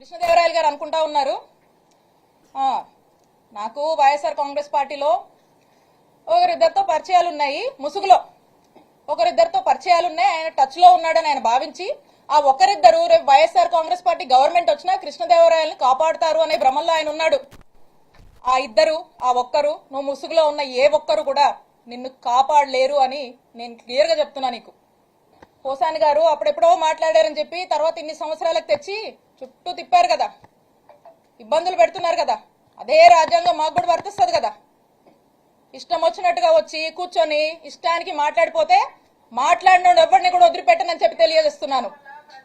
కృష్ణదేవరాయలు గారు అనుకుంటా ఉన్నారు. నాకు వైఎస్ఆర్ కాంగ్రెస్ పార్టీలో ఒకరిద్దరితో పరిచయాలు ఉన్నాయి ముసుగులో ఒకరిద్దరితో పరిచయాలు ఉన్నాయి ఆయన టచ్లో ఉన్నాడని ఆయన భావించి ఆ ఒకరిద్దరు రేపు వైఎస్ఆర్ కాంగ్రెస్ పార్టీ గవర్నమెంట్ వచ్చినా కృష్ణదేవరాయల్ని కాపాడుతారు అనే భ్రమంలో ఆయన ఉన్నాడు. ఆ ఇద్దరు ఆ ఒక్కరు నువ్వు ముసుగులో ఉన్న ఏ ఒక్కరు కూడా నిన్ను కాపాడలేరు అని నేను క్లియర్గా చెప్తున్నా నీకు. హోసాన్ గారు అప్పుడెప్పుడో మాట్లాడారని చెప్పి తర్వాత ఇన్ని సంవత్సరాలకు తెచ్చి చుట్టూ తిప్పారు కదా. ఇబ్బందులు పెడుతున్నారు కదా. అదే రాజ్యాంగం మాకు కూడా వర్తిస్తుంది కదా. ఇష్టం వచ్చినట్టుగా వచ్చి కూర్చొని ఇష్టానికి మాట్లాడిపోతే మాట్లాడినోడు ఎవరిని కూడా వదిలిపెట్టనని చెప్పి తెలియజేస్తున్నాను.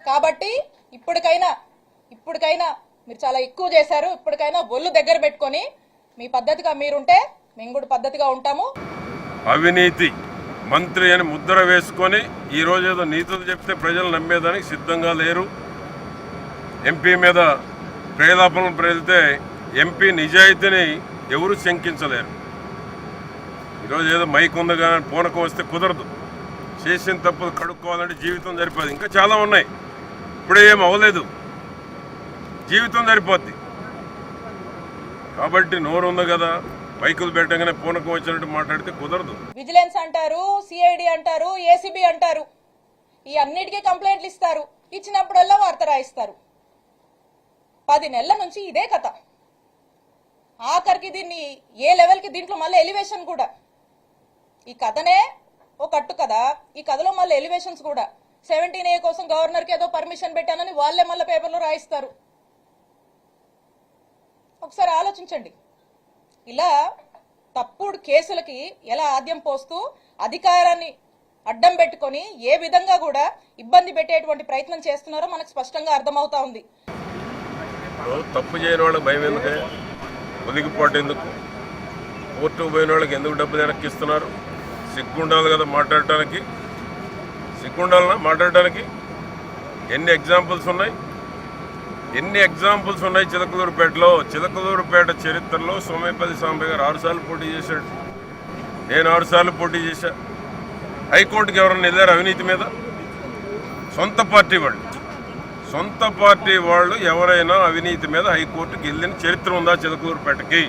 కాబట్టి ఇప్పటికైనా ఇప్పటికైనా మీరు చాలా ఎక్కువ చేశారు. ఇప్పటికైనా ఒళ్ళు దగ్గర పెట్టుకొని మీ పద్ధతిగా మీరుంటే మేము కూడా పద్ధతిగా ఉంటాము. అవినీతి. మంత్రి అని ముద్ర వేసుకొని ఈ రోజు ఏదో నీతులు చెప్తే ప్రజలు నమ్మేదానికి సిద్ధంగా లేరు. ఎంపీ మీద ప్రేలాపనలు ప్రేలితే ఎంపీ నిజాయితీని ఎవరు శంకించలేరు. ఈరోజు ఏదో మైక్ ఉంది కానీ పూనకం వస్తే కుదరదు. చేసిన తప్పులు కడుక్కోవాలంటే జీవితం సరిపోదు. ఇంకా చాలా ఉన్నాయి. ఇప్పుడే ఏం అవ్వలేదు. జీవితం సరిపోద్ది. కాబట్టి నోరు ఉంది కదా. మైకులు పెట్టగానే పూనకం వచ్చినట్టు మాట్లాడితే కుదరదు. విజిలెన్స్ అంటారు సిఐడి అంటారు ఏసీబీ అంటారు. ఈ అన్నిటికీ కంప్లైంట్లు ఇస్తారు. ఇచ్చినప్పుడల్లా వార్త రాయిస్తారు. పది నెలల నుంచి ఇదే కథ. ఆఖరికి దీన్ని ఏ లెవెల్కి దీంట్లో మళ్ళీ ఎలివేషన్ కూడా. ఈ కథనే ఓ కట్టు కదా. ఈ కథలో మళ్ళీ ఎలివేషన్స్ కూడా. సెవెంటీన్ ఏ కోసం గవర్నర్కి ఏదో పర్మిషన్ పెట్టానని వాళ్ళే మళ్ళీ పేపర్లో రాయిస్తారు. ఒకసారి ఆలోచించండి. ఇలా తప్పుడు కేసులకి ఎలా ఆద్యం పోస్తూ అధికారాన్ని అడ్డం పెట్టుకొని ఏ విధంగా కూడా ఇబ్బంది పెట్టేటువంటి ప్రయత్నం చేస్తున్నారో మనకు స్పష్టంగా అర్థమవుతా ఉంది. తప్పు చేయని వాళ్ళకి భయం ఎందుకే? ఒదిగిపోటు ఎందుకు? కోర్టుకు పోయిన వాళ్ళకి ఎందుకు డబ్బులు వెనక్కిస్తున్నారు? సిగ్గుండాలి కదా మాట్లాడటానికి? సిగ్గుండాలనా మాట్లాడటానికి? ఎన్ని ఎగ్జాంపుల్స్ ఉన్నాయి? ఎన్ని ఎగ్జాంపుల్స్ ఉన్నాయి చిలకలూరుపేటలో? చిలకలూరుపేట చరిత్రలో సోమేపల్లి స్వామి గారు ఆరుసార్లు పోటీ చేశాడు. నేను ఆరుసార్లు పోటీ చేశా. హైకోర్టుకి ఎవరన్నా వెళ్ళారు అవినీతి మీద? సొంత పార్టీ వాళ్ళు. సొంత పార్టీ వాళ్ళు ఎవరైనా అవినీతి మీద హైకోర్టుకి వెళ్ళిన చరిత్ర ఉందా చిలకలూరుపేటకి?